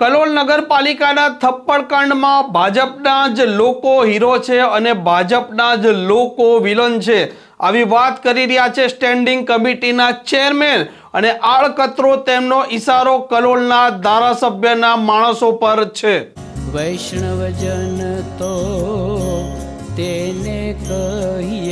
કલોલ નગરપાલિકાના થપ્પડકાંડમાં ભાજપના જ લોકો હીરો છે અને ભાજપના જ લોકો વિલન છે. આવી વાત કરી રહ્યા છે સ્ટેન્ડિંગ કમિટીના ચેરમેન અને આળકતરો તેમનો ઈશારો કલોલના ધારાસભ્યના માણસો પર છે. વૈષ્ણવજન તો તેને કહીએ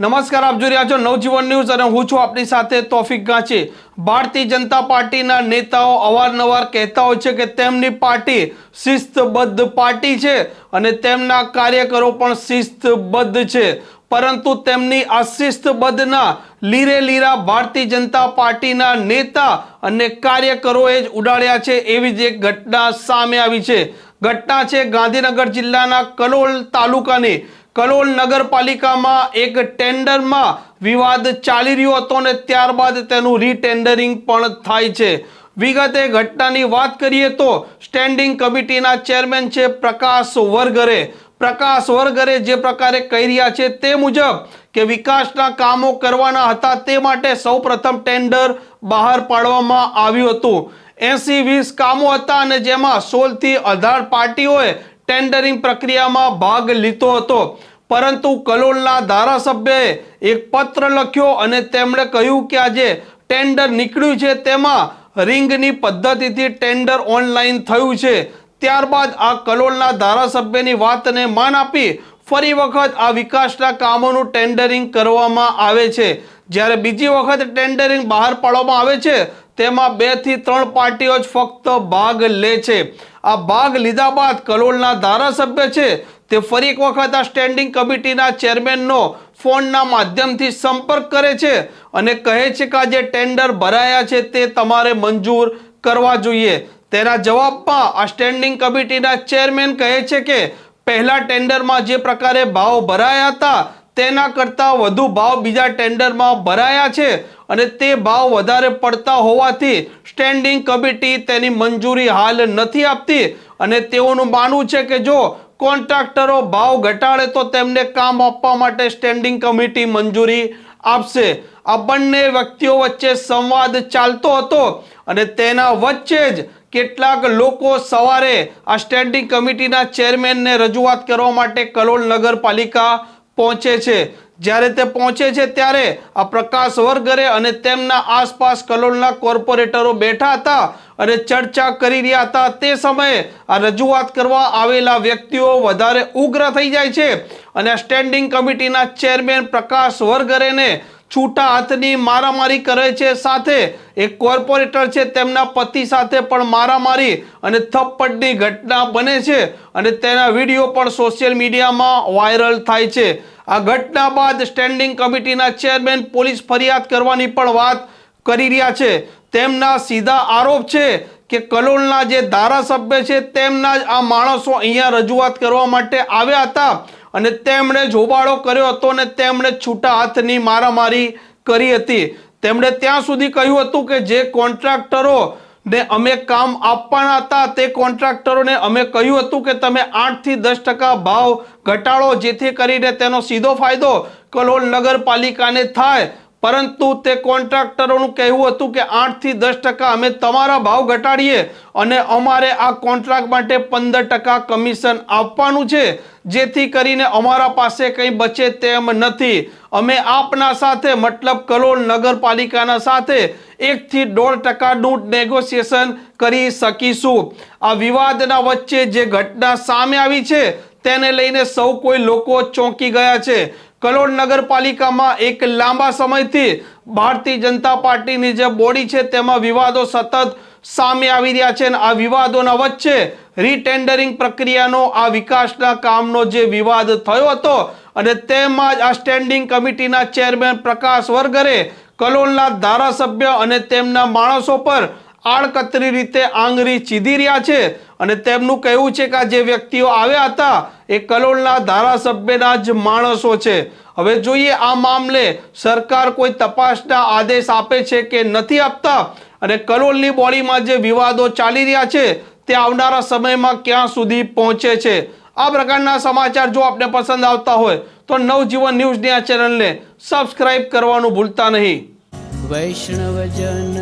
નમસ્કાર, આપ જોઈ રહ્યા છો નવજીવન ન્યૂઝ અને હું છું આપની સાથે તોફિક ગાંચી. ભારતીય જનતા પાર્ટીના નેતાઓ અવારનવાર કહેતા હોય છે કે તેમની પાર્ટી શિસ્તબદ્ધ પાર્ટી છે અને તેમના કાર્યકરો પણ શિસ્તબદ્ધ છે. પરંતુ તેમની આ શિસ્તબદ્ધના લીરે લીરા ભારતીય જનતા પાર્ટીના નેતા અને કાર્યકરોએ જ ઉડાડ્યા છે એવી જ એક ઘટના સામે આવી છે. ઘટના છે ગાંધીનગર જિલ્લાના કલોલ તાલુકાની. કલોલ નગરપાલિકામાં એક ટેન્ડરમાં વિવાદ ચાલી રહ્યો હતો અને ત્યારબાદ તેનું રીટેન્ડરિંગ પણ થાય છે. વિગતે ઘટનાની વાત કરીએ તો સ્ટેન્ડિંગ કમિટીના ચેરમેન છે પ્રકાશ વરગરે. પ્રકાશ વરગરે જે પ્રકારે કહી રહ્યા છે તે મુજબ કે વિકાસના કામો કરવાના હતા તે માટે સૌપ્રથમ ટેન્ડર બહાર પાડવામાં આવ્યું હતું. એસી વીસ કામો હતા અને જેમાં સોળથી અઢાર પાર્ટીઓએ ટેન્ડરિંગ પ્રક્રિયામાં ભાગ લીધો હતો. પરંતુ કલોલના ધારાસભ્યએ એક પત્ર લખ્યો અને તેમણે કહ્યું કે આજે ટેન્ડર નીકળ્યું છે. તેમાં રિંગની પદ્ધતિથી ટેન્ડર ઓનલાઈન થયું છે. ત્યારબાદ આ કલોલના ધારાસભ્યની વાતને માન આપી ફરી વખત આ વિકાસના કામોનું ટેન્ડરિંગ કરવામાં આવે છે. જ્યારે બીજી વખત ટેન્ડરિંગ બહાર પાડવામાં આવે છે, તેમાં બેથી ત્રણ પાર્ટીઓ જ ફક્ત ભાગ લે છે. આ ભાગ લીધા બાદ કલોલના ધારાસભ્ય છે. તે ફરી એક વખત આ સ્ટેન્ડિંગ કમિટીના ચેરમેનનો ફોનના માધ્યમથી સંપર્ક કરે છે અને કહે છે કે આ જે ટેન્ડર ભરાયા છે તે તમારે મંજૂર કરવા જોઈએ. તેના જવાબમાં આ સ્ટેન્ડિંગ કમિટીના ચેરમેન કહે છે કે પહેલા ટેન્ડરમાં જે પ્રકારે ભાવ ભરાયા હતા તેના કરતાં વધુ ભાવ બીજા ટેન્ડરમાં ભરાયા છે અને તે ભાવ વધારે પડતા હોવાથી સ્ટેન્ડિંગ કમિટી તેની મંજૂરી હાલ નથી આપતી અને તેઓનું માનવું છે કે જો કોન્ટ્રાક્ટરો ભાવ ઘટાડે તો તેમને કામ આપવા માટે સ્ટેન્ડિંગ કમિટી મંજૂરી આપશે. આ બંને વ્યક્તિઓ વચ્ચે સંવાદ ચાલતો હતો અને તેના વચ્ચે જ કેટલાક લોકો સવારે આ સ્ટેન્ડિંગ કમિટીના ચેરમેનને રજૂઆત કરવા માટે કલોલ નગરપાલિકા પહોંચે છે. જ્યારે તે પહોંચે છે ત્યારે આ પ્રકાશ વર્ગરે અને તેમના આસપાસ કલોલના કોર્પોરેટરો બેઠા હતા અને ચર્ચા કરી રહ્યા હતા. તે સમયે આ રજૂઆત કરવા આવેલા વ્યક્તિઓ વધારે ઉગ્ર થઈ જાય છે અને સ્ટેન્ડિંગ કમિટીના ચેરમેન પ્રકાશ વર્ગરેને છૂટા હાથની મારામારી કરે છે સાથે. એક કોર્પોરેટર છે, તેમના પતિ સાથે પણ મારામારી અને થપ્પડની ઘટના બને છે અને તેના વીડિયો પણ સોશિયલ મીડિયામાં વાયરલ થાય છે. આ ઘટના બાદ સ્ટેન્ડિંગ કમિટીના ચેરમેન પોલીસ ફરિયાદ કરવાની પણ વાત કરી રહ્યા છે. તેમના સીધા આરોપ છે કે કલોલના જે ધારાસભ્ય છે, તેમના જ આ માણસો અહીંયા રજૂઆત કરવા માટે આવ્યા હતા. અને તેમણે જોબાળો કર્યો હતો અને તેમણે છૂટા હાથની મારામારી કરી હતી. તેમણે ત્યાં સુધી કહ્યું હતું કે જે કોન્ટ્રાક્ટરો ને અમે કામ આપવાના હતા, તે કોન્ટ્રાક્ટરોને અમે કહ્યું હતું કે તમે આઠથી દસ ટકા ભાવ ઘટાડો, જેથી કરીને તેનો સીધો ફાયદો કલોલ નગરપાલિકાને થાય. પરંતુ તે કોન્ટ્રાક્ટરોનું કહેવું હતું કે આઠથી દસ ટકા અમે તમારા ભાવ ઘટાડીએ અને અમારે આ કોન્ટ્રાક્ટ માટે પંદર ટકા કમિશન આપવાનું છે, જેથી કરીને અમારા પાસે કંઈ બચે તેમ નથી. અમે આપના સાથે, મતલબ કલોલ નગરપાલિકાના સાથે એકથી દોઢ ટકાનું નેગોશિએશન કરી શકીશું. આ વિવાદના વચ્ચે જે ઘટના સામે આવી છે, તેને લઈને સૌ કોઈ લોકો ચોંકી ગયા છે. કલોલ નગરપાલિકામાં એક લાંબા સમયથી ભારતીય જનતા પાર્ટીની જે બોડી છે તેમાં વિવાદો સતત સામે આવી રહ્યા છે અને આ વિવાદોના વચ્ચે રીટેન્ડરિંગ પ્રક્રિયાનો, આ વિકાસના કામનો જે વિવાદ થયો હતો અને તેમાં જ આ સ્ટેન્ડિંગ કમિટીના ચેરમેન પ્રકાશ વર્ગરે કલોલના ધારાસભ્ય અને તેમના માણસો પર આડકતરી રીતે આંગળી ચીધી રહ્યા છે અને તેમનું કહેવું છે કે આ જે વ્યક્તિઓ આવ્યા હતા એ કલોલના ધારાસભ્યના જ માણસો છે. હવે જોઈએ આ મામલે સરકાર કોઈ તપાસના આદેશ આપે છે કે નથી આપતા? અને કલોલની બોડીમાં જે વિવાદો ચાલી રહ્યા છે, તે આવનારા સમયમાં ક્યાં સુધી પહોંચે છે? આ પ્રકારના સમાચાર જો આપને પસંદ આવતા હોય, તો નવજીવન ન્યૂઝની આ ચેનલને સબસ્ક્રાઇબ કરવાનું ભૂલતા નહીં. વૈષ્ણવજન